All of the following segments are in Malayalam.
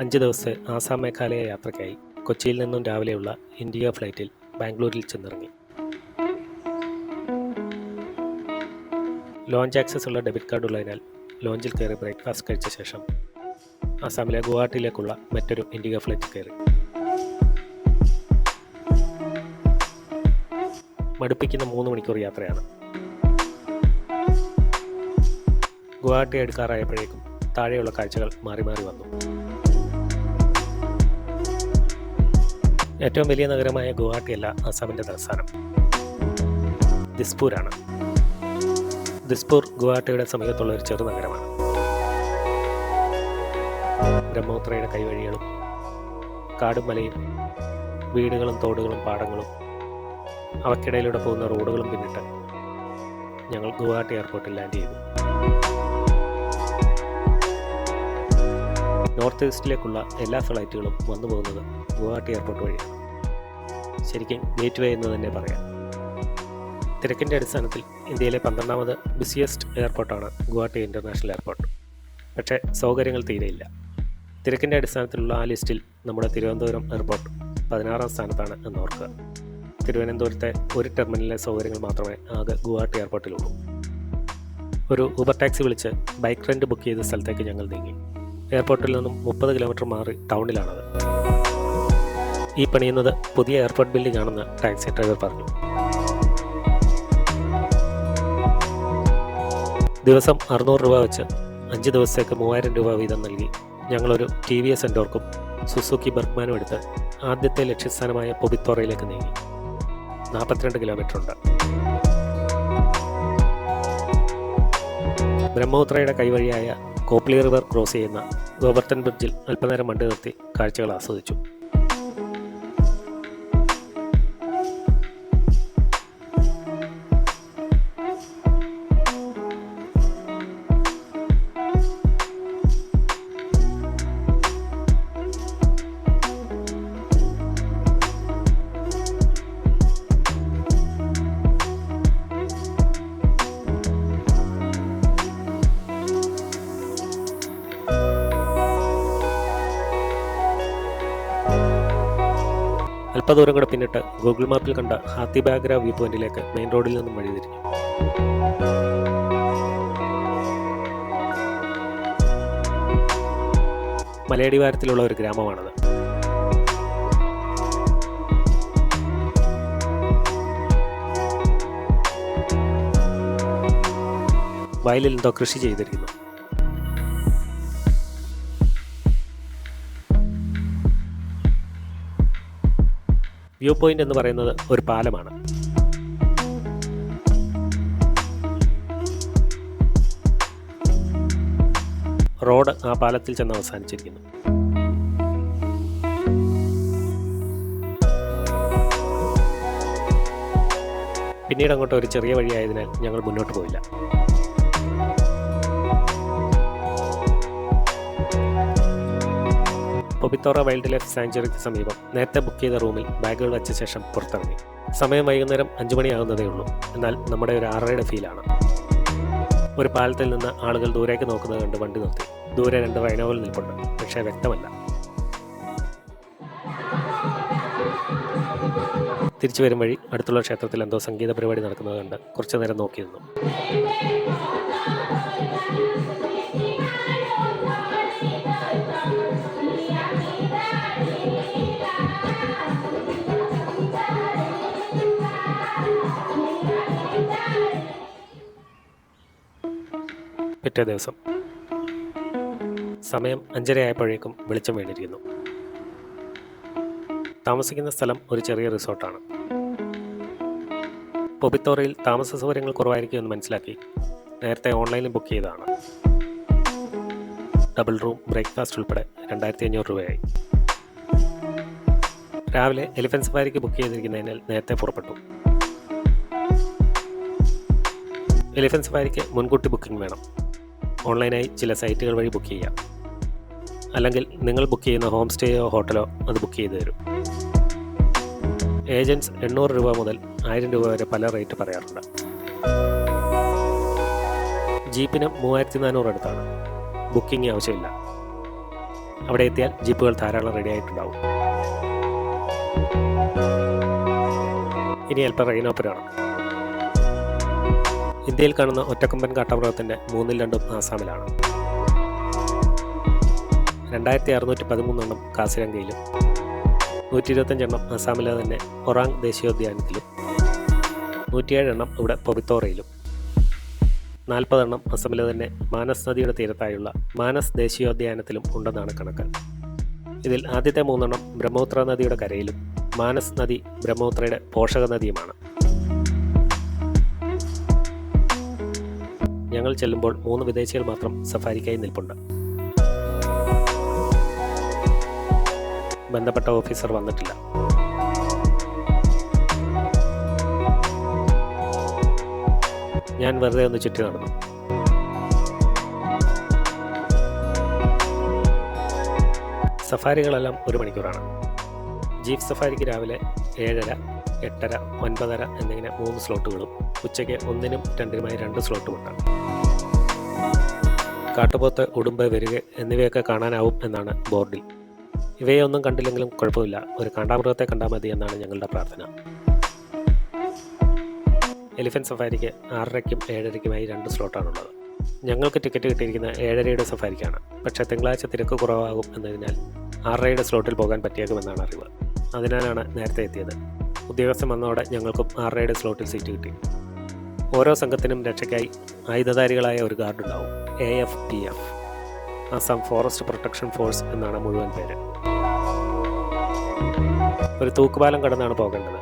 അഞ്ച് ദിവസത്തെ ആസാം മേഘാലയ യാത്രയ്ക്കായി കൊച്ചിയിൽ നിന്നും രാവിലെയുള്ള ഇന്ത്യ ഫ്ലൈറ്റിൽ ബാംഗ്ലൂരിൽ ചെന്നിറങ്ങി. ലോഞ്ച് ആക്സസ് ഉള്ള ഡെബിറ്റ് കാർഡ് ഉള്ളതിനാൽ ലോഞ്ചിൽ കയറി ബ്രേക്ക്ഫാസ്റ്റ് കഴിച്ച ശേഷം ആസാമിലെ ഗുവാഹട്ടിയിലേക്കുള്ള മറ്റൊരു ഇൻഡിഗ ഫ്ലൈറ്റ് കയറി. മടുപ്പിക്കുന്ന മൂന്ന് മണിക്കൂർ യാത്രയാണ്. ഗുവാഹട്ടി അടുക്കാറായപ്പോഴേക്കും താഴെയുള്ള കാഴ്ചകൾ മാറി മാറി വന്നു. ഏറ്റവും വലിയ നഗരമായ ഗുവാഹട്ടിയല്ല അസാമിന്റെ തലസ്ഥാനം. ദിസ്പൂരാണ്. ദിസ്പൂർ ഗുവാഹട്ടിയുടെ സമീപത്തുള്ള ഒരു ചെറു നഗരമാണ്. ബ്രഹ്മപുത്രയുടെ കൈവഴികളും കാടും മലയും വീടുകളും തോടുകളും പാടങ്ങളും അവക്കിടയിലൂടെ പോകുന്ന റോഡുകളും പിന്നിട്ട് ഞങ്ങൾ ഗുവാഹട്ടി എയർപോർട്ടിൽ ലാൻഡ് ചെയ്തു. നോർത്ത് ഈസ്റ്റിലേക്കുള്ള എല്ലാ ഫ്ലൈറ്റുകളും വന്നു പോകുന്നത് ഗുവാഹട്ടി എയർപോർട്ട് വഴിയാണ് ശരിക്കും ഗേറ്റ് വേ എന്ന് തന്നെ പറയാം. തിരക്കിന്റെ അടിസ്ഥാനത്തിൽ ഇന്ത്യയിലെ പന്ത്രണ്ടാമത് ബിസിയസ്റ്റ് എയർപോർട്ടാണ് ഗുവാഹട്ടി ഇന്റർനാഷണൽ എയർപോർട്ട്. പക്ഷേ സൗകര്യങ്ങൾ തീരെയില്ല. തിരക്കിന്റെ അടിസ്ഥാനത്തിലുള്ള ആ ലിസ്റ്റിൽ നമ്മുടെ തിരുവനന്തപുരം എയർപോർട്ട് പതിനാറാം സ്ഥാനത്താണ് എന്ന് ഓർക്കുക തിരുവനന്തപുരത്തെ ഒരു ടെർമിനലിലെ സൗകര്യങ്ങൾ മാത്രമേ ആകെ ഗുവാഹട്ടി എയർപോർട്ടിലുള്ളൂ. ഒരു ഊബർ ടാക്സി വിളിച്ച് ബൈക്ക് റെന്റ് ബുക്ക് ചെയ്ത സ്ഥലത്തേക്ക് ഞങ്ങൾ നീങ്ങി. എയർപോർട്ടിൽ നിന്നും മുപ്പത് കിലോമീറ്റർ മാറി ടൗണിലാണത്. ഈ പണിയുന്നത് പുതിയ എയർപോർട്ട് ബിൽഡിംഗ് ആണെന്ന് ടാക്സി ഡ്രൈവർ പറഞ്ഞു. ദിവസം അറുന്നൂറ് രൂപ വെച്ച് അഞ്ച് ദിവസത്തേക്ക് മൂവായിരം രൂപ വീതം നൽകി ഞങ്ങളൊരു ടി വി എസ് എൻഡോർക്കും സുസുക്കി ബർഗ്മാനും എടുത്ത് ആദ്യത്തെ ലക്ഷ്യസ്ഥാനമായ പൊബിത്തോറയിലേക്ക് നീങ്ങി. നാൽപ്പത്തിരണ്ട് കിലോമീറ്റർ ഉണ്ട് ബ്രഹ്മപുത്രയുടെ കൈവഴിയായ കോപ്ലി റിവർ ക്രോസ് ചെയ്യുന്ന ഗോവർട്ടൻ ബ്രിഡ്ജിൽ അല്പനേരം വണ്ടി നിർത്തി കാഴ്ചകൾ ആസ്വദിച്ചു. അല്പദൂരം കൂടെ പിന്നിട്ട് ഗൂഗിൾ മാപ്പിൽ കണ്ട ഹാത്തി ബാഗ്ര വ്യൂ പോയിന്റിലേക്ക് മെയിൻ റോഡിൽ നിന്നും വഴി തിരിഞ്ഞു. മലയടിവാരത്തിലുള്ള ഒരു ഗ്രാമമാണത്. വയലിൽ എന്തോ കൃഷി ചെയ്തിരിക്കുന്നു. വ്യൂ പോയിന്റ് എന്ന് പറയുന്നത് ഒരു പാലമാണ്. റോഡ് ആ പാലത്തിൽ ചെന്ന് അവസാനിച്ചിരിക്കുന്നു. പിന്നീട് അങ്ങോട്ട് ഒരു ചെറിയ വഴിയായതിനാൽ ഞങ്ങൾ മുന്നോട്ട് പോയില്ല. പൊബിത്തോറ വൈൽഡ് ലൈഫ് സാങ്ച്വറിക്ക് സമീപം നേരത്തെ ബുക്ക് ചെയ്ത റൂമിൽ ബാഗുകൾ വെച്ച ശേഷം പുറത്തിറങ്ങി. സമയം വൈകുന്നേരം അഞ്ചു മണിയാകുന്നതേ ഉള്ളൂ. എന്നാൽ നമ്മുടെ ഒരു ആറരയുടെ ഫീലാണ്. ഒരു പാലത്തിൽ നിന്ന് ആളുകൾ ദൂരേക്ക് നോക്കുന്നത് കണ്ട് വണ്ടി നിർത്തി. ദൂരെ രണ്ട് റൈനോകൾ നിൽപ്പുണ്ട്. പക്ഷേ വ്യക്തമല്ല. തിരിച്ചു വരും വഴി അടുത്തുള്ള ക്ഷേത്രത്തിൽ എന്തോ സംഗീത പരിപാടി നടക്കുന്നത് കണ്ട് കുറച്ചു നേരം നോക്കി പിറ്റേ ദിവസം. സമയം അഞ്ചരയായപ്പോഴേക്കും വെളിച്ചം വീണിരിക്കുന്നു. താമസിക്കുന്ന സ്ഥലം ഒരു ചെറിയ റിസോർട്ടാണ്. പൊബിത്തോറയിൽ താമസ സൗകര്യങ്ങൾ കുറവായിരിക്കുമെന്ന് മനസ്സിലാക്കി നേരത്തെ ഓൺലൈനിൽ ബുക്ക് ചെയ്തതാണ്. ഡബിൾ റൂം ബ്രേക്ക്ഫാസ്റ്റ് ഉൾപ്പെടെ രണ്ടായിരത്തി അഞ്ഞൂറ് രൂപയായി. രാവിലെ എലിഫൻസ് സഫാരിക്ക് ബുക്ക് ചെയ്തിരിക്കുന്നതിനാൽ നേരത്തെ പുറപ്പെട്ടു. എലിഫൻസ് സഫാരിക്ക് മുൻകൂട്ടി ബുക്കിംഗ് വേണം. ഓൺലൈനായി ചില സൈറ്റുകൾ വഴി ബുക്ക് ചെയ്യാം. അല്ലെങ്കിൽ നിങ്ങൾ ബുക്ക് ചെയ്യുന്ന ഹോം സ്റ്റേയോ ഹോട്ടലോ അത് ബുക്ക് ചെയ്തു തരും. ഏജൻസ് എണ്ണൂറ് രൂപ മുതൽ ആയിരം രൂപ വരെ പല റേറ്റ് പറയാറുണ്ട്. ജീപ്പിന് മൂവായിരത്തി നാനൂറ് അടുത്താണ്. ബുക്കിംഗ് ആവശ്യമില്ല. അവിടെ എത്തിയാൽ ജീപ്പുകൾ ധാരാളം റെഡി ആയിട്ടുണ്ടാവും. ഇനി അല്പം റെയിനോപ്പരാണ് ഇന്ത്യയിൽ കാണുന്ന ഒറ്റക്കൊമ്പൻ കാട്ടമൃഗത്തിന്റെ മൂന്നിൽ രണ്ടും ആസാമിലാണ്. രണ്ടായിരത്തി അറുന്നൂറ്റി പതിമൂന്നെണ്ണം കാസിരംഗയിലും നൂറ്റി ഇരുപത്തഞ്ചെണ്ണം അസാമിലെ തന്നെ ഒറാങ് ദേശീയോദ്യാനത്തിലും നൂറ്റിയേഴെണ്ണം ഇവിടെ പൊബിത്തോറയിലും നാൽപ്പതെണ്ണം അസമിലെ തന്നെ മാനസ് നദിയുടെ തീരത്തായുള്ള മാനസ് ദേശീയോദ്യാനത്തിലും ഉണ്ടെന്നാണ് കണക്ക്. ഇതിൽ ആദ്യത്തെ മൂന്നെണ്ണം ബ്രഹ്മപുത്ര നദിയുടെ കരയിലും മാനസ് നദി ബ്രഹ്മപുത്രയുടെ പോഷക നദിയുമാണ് ഞങ്ങൾ ചെല്ലുമ്പോൾ മൂന്ന് വിദേശികൾ മാത്രം സഫാരിക്കായി നിൽപ്പുണ്ട്. ബന്ധപ്പെട്ട ഓഫീസർ വന്നിട്ടില്ല. ഞാൻ വെറുതെ ഒന്ന് ചുറ്റി നടന്നു. സഫാരികളെല്ലാം ഒരു മണിക്കൂറാണ്. ജീപ്പ് സഫാരിക്ക് രാവിലെ ഏഴര എട്ടര ഒൻപതര എന്നിങ്ങനെ മൂന്ന് സ്ലോട്ടുകളും ഉച്ചയ്ക്ക് ഒന്നിനും രണ്ടിനുമായി രണ്ട് സ്ലോട്ടുമുണ്ട്. കാട്ടുപോത്ത് ഉടുമ്പ് വരിക എന്നിവയൊക്കെ കാണാനാവും എന്നാണ് ബോർഡിൽ. ഇവയൊന്നും കണ്ടില്ലെങ്കിലും കുഴപ്പമില്ല. ഒരു കാണ്ടാമൃഗത്തെ കണ്ടാൽ മതി എന്നാണ് ഞങ്ങളുടെ പ്രാർത്ഥന. എലിഫന്റ് സഫാരിക്ക് ആറരയ്ക്കും ഏഴരയ്ക്കുമായി രണ്ട് സ്ലോട്ടാണുള്ളത്. ഞങ്ങൾക്ക് ടിക്കറ്റ് കിട്ടിയിരിക്കുന്ന ഏഴരയുടെ സഫാരിക്കാണ്. പക്ഷേ തിങ്കളാഴ്ച തിരക്ക് കുറവാകും എന്നതിനാൽ ആറരയുടെ സ്ലോട്ടിൽ പോകാൻ പറ്റിയേക്കുമെന്നാണ് അറിവ്. അതിനാലാണ് നേരത്തെ എത്തിയത്. ഉദ്യോഗസ്ഥൻ വന്നതോടെ ഞങ്ങൾക്കും ആറരയുടെ സ്ലോട്ടിൽ സീറ്റ് കിട്ടി. ഓരോ സംഘത്തിനും രക്ഷയ്ക്കായി ആയുധധാരികളായ ഒരു ഗാർഡുണ്ടാവും. A F P F Assam forest protection force എന്നാണ് മുഴുവൻ പേര്. ഒരു തൂക്കുപാലം കടന്നാണ് പോകേണ്ടത്.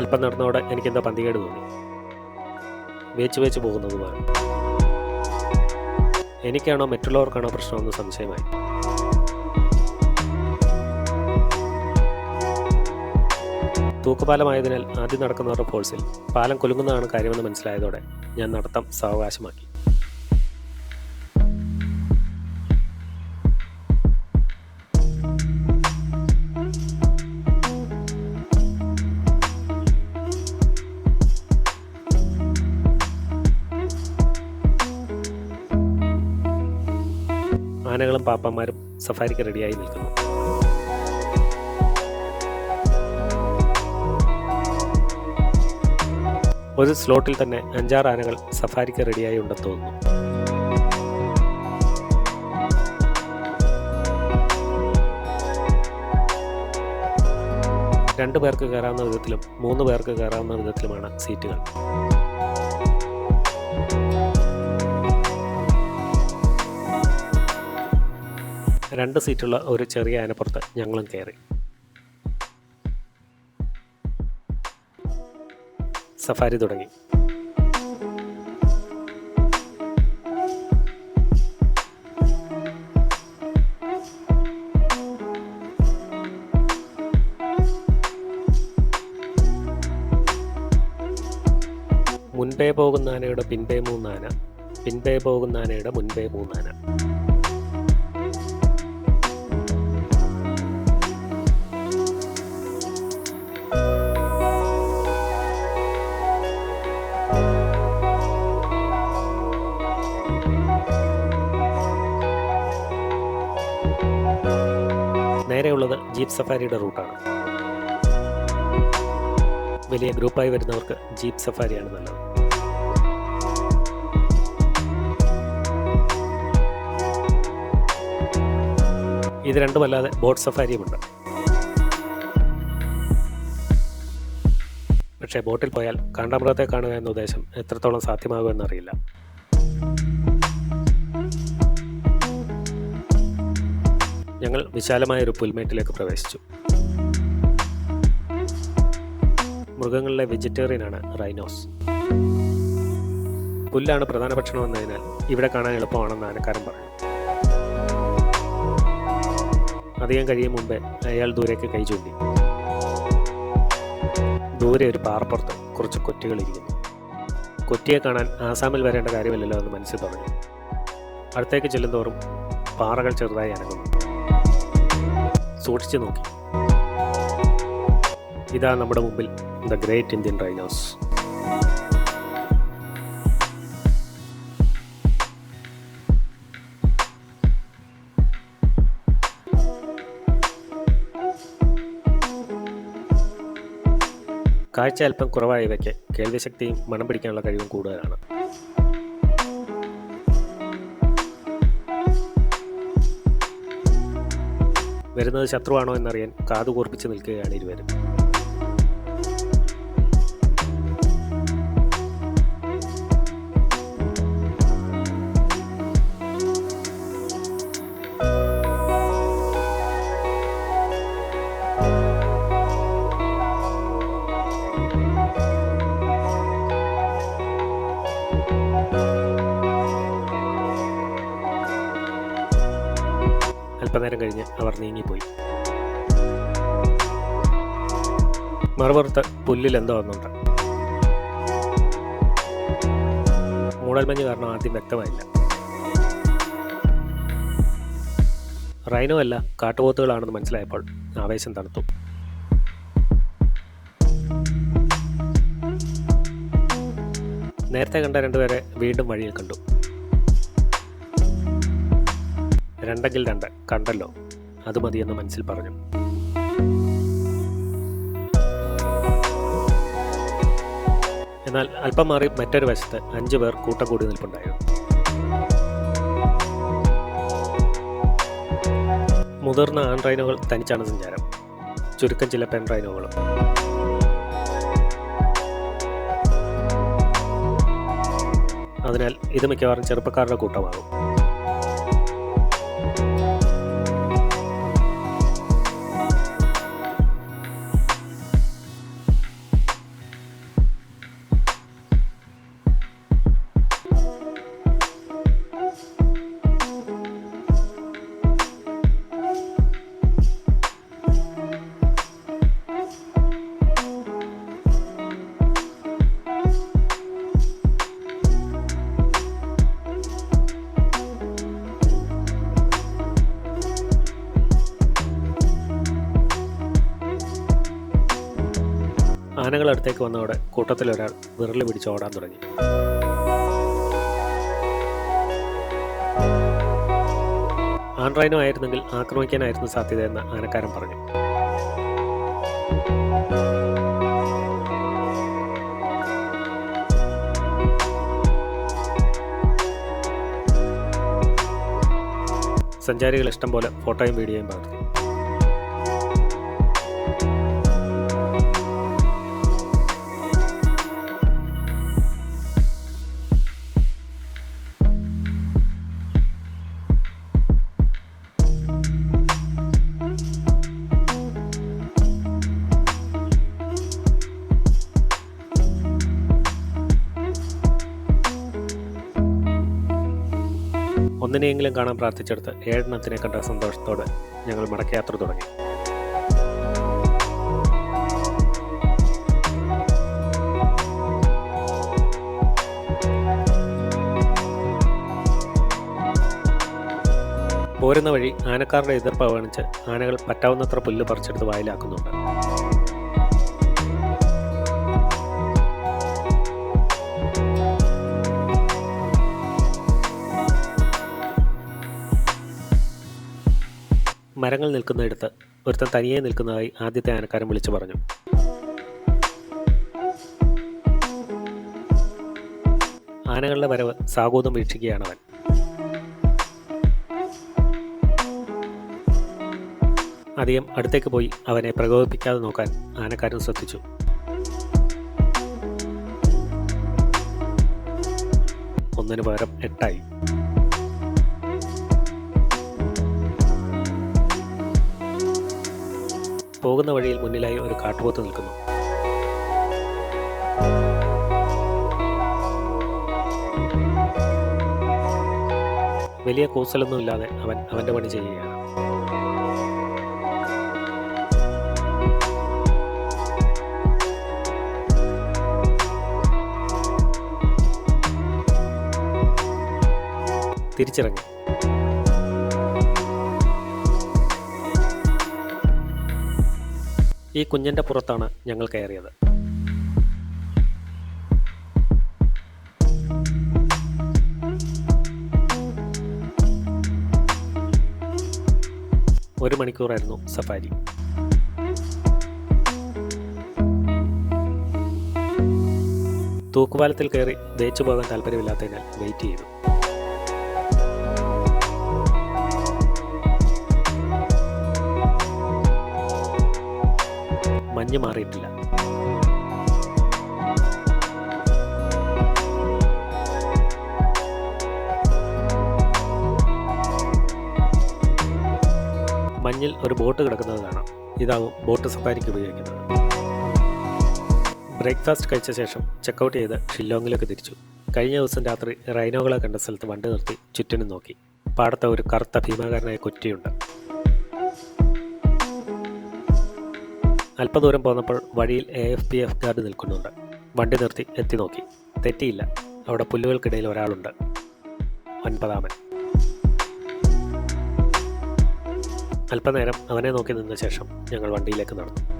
അല്പം നടന്നോടെ എനിക്കെന്തോ പന്തികേട് തോന്നി. വേച്ച് വേച്ച് പോകുന്നത് പോലെ എനിക്കാണോ മറ്റുള്ളവർക്കാണോ പ്രശ്നമെന്ന് സംശയമായി. തൂക്കുപാലമായതിനാൽ ആദ്യം നടക്കുന്നവരുടെ ഫോഴ്സിൽ പാലം കുലുങ്ങുന്നതാണ് കാര്യമെന്ന് മനസ്സിലായതോടെ ഞാൻ നടത്തം സാവകാശമാക്കി. ആനകളും പാപ്പന്മാരും സഫാരിക്ക് റെഡിയായി നിൽക്കുന്നു. ഒരു സ്ലോട്ടിൽ തന്നെ അഞ്ചാറ് ആനകൾ സഫാരിക്ക് റെഡിയായി ഉണ്ടെന്ന് തോന്നുന്നു. രണ്ടു പേർക്ക് കയറാവുന്ന വിധത്തിലും മൂന്ന് പേർക്ക് കയറാവുന്ന വിധത്തിലുമാണ് സീറ്റുകൾ. രണ്ട് സീറ്റുള്ള ഒരു ചെറിയ ആനപ്പുറത്ത് ഞങ്ങളും കയറി. സഫാരി തുടങ്ങി. മുൻപേ പോകുന്ന ആനയുടെ പിൻപേ മൂന്നാന പിൻപേ പോകുന്ന ആനയുടെ മുൻപേ മൂന്നാന നേരെയുള്ളത് ജീപ്പ് സഫാരിയുടെ റൂട്ടാണ്. വലിയ ഗ്രൂപ്പായി വരുന്നവർക്ക് ജീപ്പ് സഫാരിയാണ് നല്ലത്. ഇത് രണ്ടുമല്ലാതെ ബോട്ട് സഫാരിയുമുണ്ട്. പക്ഷേ ബോട്ടിൽ പോയാൽ കാണ്ടാമൃഗത്തെ കാണുക എന്ന ഉദ്ദേശം എത്രത്തോളം സാധ്യമാകുമെന്നറിയില്ല ഞങ്ങൾ വിശാലമായ ഒരു പുൽമേട്ടിലേക്ക് പ്രവേശിച്ചു. മൃഗങ്ങളിലെ വെജിറ്റേറിയനാണ് റൈനോസ്. പുല്ലാണ് പ്രധാന ഭക്ഷണം എന്നതിനാൽ ഇവിടെ കാണാൻ എളുപ്പമാണെന്ന് ആനക്കാരൻ പറഞ്ഞു. അധികം കഴിയും മുമ്പേ അയാൾ ദൂരേക്ക് കൈ ചൂണ്ടി. ദൂരെ ഒരു പാറപ്പുറത്ത് കുറച്ച് കൊറ്റികൾ ഇരിക്കുന്നു. കൊറ്റിയെ കാണാൻ ആസാമിൽ വരേണ്ട കാര്യമില്ലല്ലോ എന്ന് മനസ്സിൽ പറഞ്ഞു. അടുത്തേക്ക് ചെല്ലുന്തോറും പാറകൾ ചെറുതായി അനങ്ങുന്നു. സൂക്ഷിച്ചു നോക്കി. ഇതാ നമ്മുടെ മുമ്പിൽ ദ ഗ്രേറ്റ് ഇന്ത്യൻ റൈനോസ് കാഴ്ച അല്പം കുറവായവയ്ക്ക് കേൾവിശക്തിയും മണം പിടിക്കാനുള്ള കഴിവും കൂടുതലാണ്. വരുന്നത് ശത്രുവാണോ എന്നറിയാൻ കാതു കൂർപ്പിച്ച് നിൽക്കുകയാണ് ഇരുവരും. അല്പനേരം കഴിഞ്ഞ് അവർ നീങ്ങിപ്പോയി. മറുപുറത്ത് പുല്ലിൽ എന്തോ ഒന്നുണ്ട് മൂടൽമഞ്ഞ് കാരണം ആദ്യം വ്യക്തമായില്ല. റൈനോ അല്ല കാട്ടുപോത്തുകളാണെന്ന് മനസ്സിലായപ്പോൾ ആവേശം തണുത്തു. നേരത്തെ കണ്ട രണ്ടുപേരെ വീണ്ടും വഴിയിൽ കണ്ടു. രണ്ടെങ്കിൽ രണ്ട്. കണ്ടല്ലോ. അത് മതിയെന്ന് മനസ്സിൽ പറഞ്ഞു. എന്നാൽ അല്പം മാറി മറ്റൊരു വശത്ത് അഞ്ചു പേർ കൂട്ടം കൂടി നിൽപ്പുണ്ടായിരുന്നു. മുതിർന്ന ആൺ തനിച്ചാണ് സഞ്ചാരം. ചുരുക്കം ചില പെൺ അതിനാൽ ഇത് മിക്കവാറും ചെറുപ്പക്കാരുടെ കൂട്ടമാകും. ആനകൾ അടുത്തേക്ക് വന്നതോടെ കൂട്ടത്തിലൊരാൾ വിരൽ പിടിച്ച് ഓടാൻ തുടങ്ങി. ആൺറൈനോ ആയിരുന്നെങ്കിൽ ആക്രമിക്കാനായിരുന്നു സാധ്യതയെന്ന് ആനക്കാരൻ പറഞ്ഞു. സഞ്ചാരികൾ ഇഷ്ടം പോലെ ഫോട്ടോയും വീഡിയോയും പകർത്തി. ഒന്നിനെയെങ്കിലും കാണാൻ പ്രാർത്ഥിച്ചെടുത്ത് ഏഴെണ്ണത്തിനെ കണ്ട സന്തോഷത്തോടെ ഞങ്ങൾ മടക്കയാത്ര തുടങ്ങി. പോരുന്ന വഴി ആനക്കാരുടെ എതിർപ്പ് അവഗണിച്ച് ആനകൾ പറ്റാവുന്നത്ര പുല്ല് പറിച്ചെടുത്ത് വായിലാക്കുന്നുണ്ട്. മരങ്ങൾ നിൽക്കുന്നിടത്ത് ഒരുത്തൻ തനിയെ നിൽക്കുന്നതായി ആദ്യത്തെ ആനക്കാരൻ വിളിച്ചു പറഞ്ഞു. ആനകളുടെ വരവ് സാഗൂതം വീക്ഷിക്കുകയാണ് അവൻ. അധികം അടുത്തേക്ക് പോയി അവനെ പ്രകോപിപ്പിക്കാതെ നോക്കാൻ ആനക്കാരൻ ശ്രദ്ധിച്ചു. ഒന്നിനു പകരം എട്ടായി. പോകുന്ന വഴിയിൽ മുന്നിലായി ഒരു കാട്ടുപോത്ത് നിൽക്കുന്നു. വലിയ കൂസലൊന്നുമില്ലാതെ അവൻ അവന്റെ പണി ചെയ്യുകയാണ്. തിരിച്ചിറങ്ങി. ഈ കുഞ്ഞിന്റെ പുറത്താണ് ഞങ്ങൾ കയറിയത്. ഒരു മണിക്കൂറായിരുന്നു സഫാരി. തൂക്കുപാലത്തിൽ കയറി ദേച്ചു പോകാൻ താല്പര്യമില്ലാത്തതിനാൽ വെയിറ്റ് ചെയ്തു. മഞ്ഞ് മാറിയിട്ടില്ല. മഞ്ഞിൽ ഒരു ബോട്ട് കിടക്കുന്നത് കാണാം. ഇതാവും ബോട്ട് സഫാരിക്ക് ഉപയോഗിക്കുന്നത്. ബ്രേക്ക്ഫാസ്റ്റ് കഴിച്ച ശേഷം ചെക്കൗട്ട് ചെയ്ത് ഷില്ലോങ്ങിലേക്ക് തിരിച്ചു. കഴിഞ്ഞ ദിവസം രാത്രി റൈനോകളെ കണ്ട സ്ഥലത്ത് വണ്ടി നിർത്തി ചുറ്റിനും നോക്കി. പാടത്തെ ഒരു കറുത്ത ഭീമാകാരനായ കുറ്റിയുണ്ട്. അല്പദൂരം പോന്നപ്പോൾ വഴിയിൽ A F P F guard നിൽക്കുന്നുണ്ട്. വണ്ടി നിർത്തി എത്തി നോക്കി. തെറ്റിയില്ല. അവിടെ പുല്ലുകൾക്കിടയിൽ ഒരാളുണ്ട്. ഒൻപതാമൻ. അല്പനേരം അവനെ നോക്കി നിന്ന ശേഷം ഞങ്ങൾ വണ്ടിയിലേക്ക് നടന്നു.